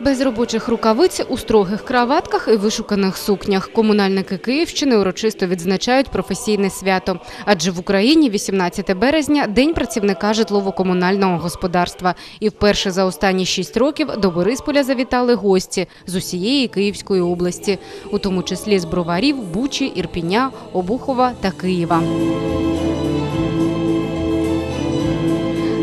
Без робочих рукавиць у строгих краватках і вишуканих сукнях комунальники Київщини урочисто відзначають професійне свято. Адже в Україні 18 березня – День працівника житлово-комунального господарства. І вперше за останні шість років до Борисполя завітали гості з усієї Київської області, у тому числі з Броварів, Бучі, Ірпіня, Обухова та Києва.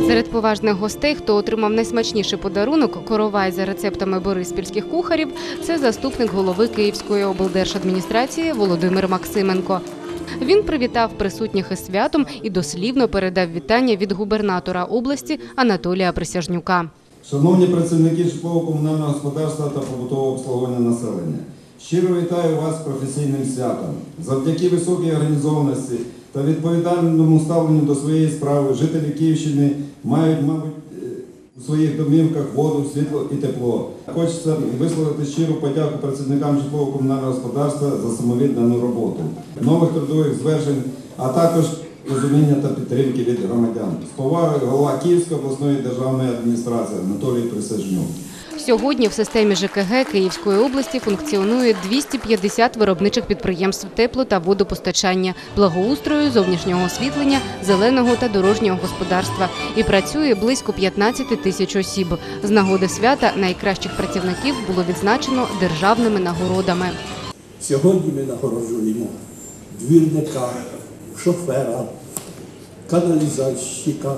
Серед поважних гостей, хто отримав найсмачніший подарунок коровай за рецептами бориспільських кухарів, це заступник голови Київської облдержадміністрації Володимир Максименко. Він привітав присутніх із святом і дослівно передав вітання від губернатора області Анатолія Присяжнюка. Шановні працівники житлово-комунального господарства та побутового обслуговування населення, щиро вітаю вас з професійним святом. Завдяки високій організованості та відповідальному ставленню до своєї справи жителі Київщини мають, мабуть, е, у своїх домівках воду, світло і тепло. Хочеться висловити щиру подяку працівникам житлово-комунального господарства за самовіддану роботу, нових трудових звершень, а також розуміння та підтримки від громадян. З повагою голова Київської обласної державної адміністрації Анатолій Присяжнюк. Сьогодні в системі ЖКГ Київської області функціонує 250 виробничих підприємств тепло та водопостачання, благоустрою, зовнішнього освітлення, зеленого та дорожнього господарства. І працює близько 15 тисяч осіб. З нагоди свята найкращих працівників було відзначено державними нагородами. Сьогодні ми нагороджуємо двірника, шофера, каналізаційника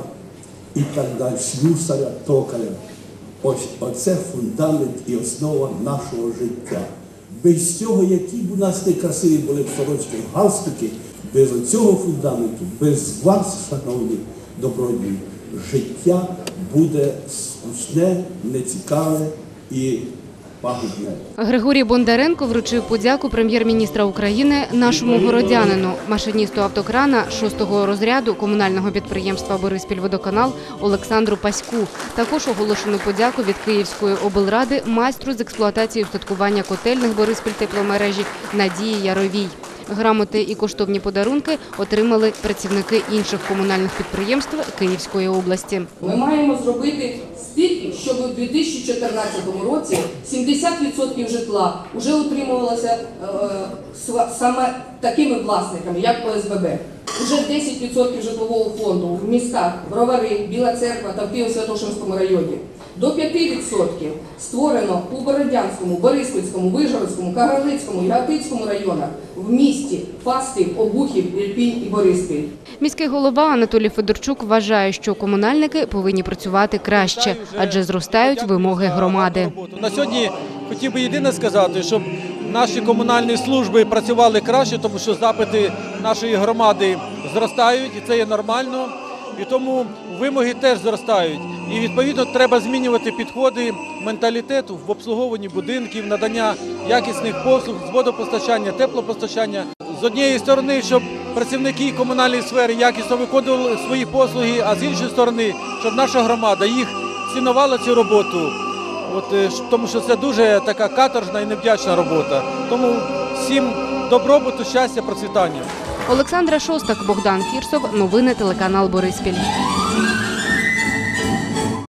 і так далі, слюсаря, токаря. Ось оце фундамент і основа нашого життя. Без цього, які б у нас не красиві були б сорочки, галстуки, без цього фундаменту, без вас, шановні добродії, життя буде скучне, нецікаве і. Григорій Бондаренко вручив подяку прем'єр-міністра України нашому городянину, машиністу автокрана 6-го розряду комунального підприємства Бориспільводоканал Олександру Паську. Також оголошену подяку від Київської облради майстру з експлуатації устаткування котельних Бориспіль тепломережі Надії Яровій. Грамоти і коштовні подарунки отримали працівники інших комунальних підприємств Київської області. Ми маємо зробити стільки, щоб у 2014 році 70% житла вже утримувалося е, саме такими власниками, як ОСББ. Уже 10% житлового фонду в містах Бровари, Біла Церква та в Києво-Святошинському районі. До 5% створено у Бородянському, Бориспільському, Вижгородському, Кагарлицькому і районах в місті Фастів, Обухів, Ірпінь і Бориспіль. Міський голова Анатолій Федорчук вважає, що комунальники повинні працювати краще, адже зростають вимоги громади. На сьогодні хотів би єдине сказати, щоб наші комунальні служби працювали краще, тому що запити нашої громади зростають, і це є нормально. І тому вимоги теж зростають. І відповідно треба змінювати підходи менталітету в обслуговуванні будинків, надання якісних послуг з водопостачання, теплопостачання. З однієї сторони, щоб працівники комунальної сфери якісно виконували свої послуги, а з іншої сторони, щоб наша громада їх цінувала цю роботу. От, е, тому що це дуже така каторжна і невдячна робота. Тому всім добробуту, щастя, процвітання. Олександра Шостак, Богдан Фірсов. Новини телеканал Бориспіль.